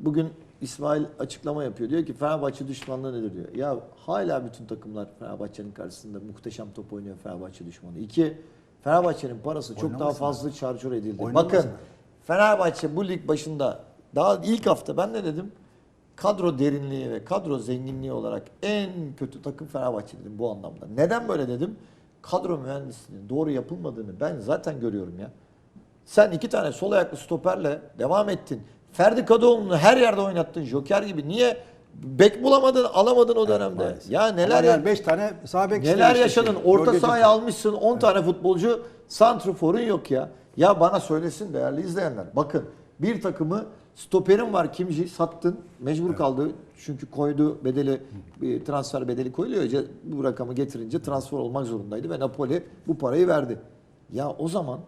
bugün İsmail açıklama yapıyor. Diyor ki Fenerbahçe düşmanlığı nedir diyor. Ya hala bütün takımlar Fenerbahçe'nin karşısında muhteşem top oynuyor Fenerbahçe düşmanı. İki, Fenerbahçe'nin parası çok daha Oynamasın fazla çarçur edildi. Oynamasın. Bakın Fenerbahçe bu lig başında daha ilk hafta ben ne dedim? Kadro derinliği ve kadro zenginliği olarak en kötü takım Fenerbahçe dedim bu anlamda. Neden böyle dedim? Kadro mühendisliğinin doğru yapılmadığını ben zaten görüyorum ya. Sen iki tane sol ayaklı stoperle devam ettin. Ferdi Kadıoğlu'nu her yerde oynattın Joker gibi. Niye? Bek bulamadın, alamadın o dönemde. maalesef. ya neler ya- yani 5 tane sağ bek Neler yaşadın? şey, Orta Jorge sahaya almışsın 10 tane futbolcu. Santrfor'un yok ya. Ya bana söylesin değerli izleyenler. Bakın bir takımı stoperin var Kimci sattın. Mecbur kaldı. Çünkü koydu bedeli bir transfer bedeli koyuluyor. ya, Bu rakamı getirince transfer olmak zorundaydı ve Napoli bu parayı verdi. Ya o zaman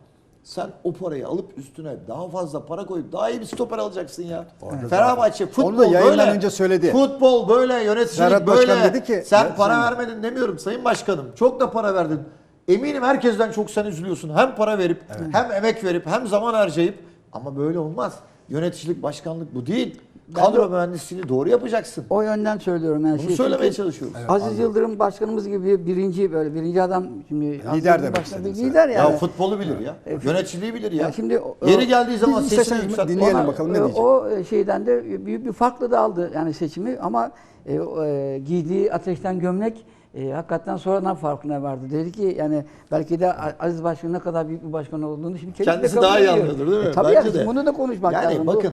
sen o parayı alıp üstüne daha fazla para koyup daha iyi bir stoper alacaksın ya. Orada Fenerbahçe futbol Onu da yayından böyle. önce söyledi. Futbol böyle, yöneticilik Serhat böyle. Başkan dedi ki- sen Ya para sen- vermedin demiyorum sayın başkanım. Çok da para verdin. Eminim herkesten çok sen üzülüyorsun. Hem para verip, hem emek verip, hem zaman harcayıp. Ama böyle olmaz. Yöneticilik, başkanlık bu değil. Kadro mühendisliğini doğru yapacaksın. O yönden söylüyorum yani. Bunu şey, söylemeye çünkü çalışıyoruz. Aziz Yıldırım başkanımız gibi birinci böyle birinci adam şimdi Lider demek istedin lider Ya yani. futbolu bilir ya. Yöneticiliği bilir ya. Ya şimdi o- Yeri geldiği zaman isterseniz yükselt. dinleyelim Ona- bakalım ne e, diyecek. O şeyden de büyük bir farklı da aldı yani seçimi ama e, e, giydiği ateşten gömlek e, hakikaten sonradan farkına vardı. Dedi ki yani belki de Aziz Başkan'ın ne kadar büyük bir başkan olduğunu şimdi kendisi Kendisi daha iyi anlıyordur değil mi? E, tabii Bence yani de. bunu da konuşmak Yani lazım. Bakın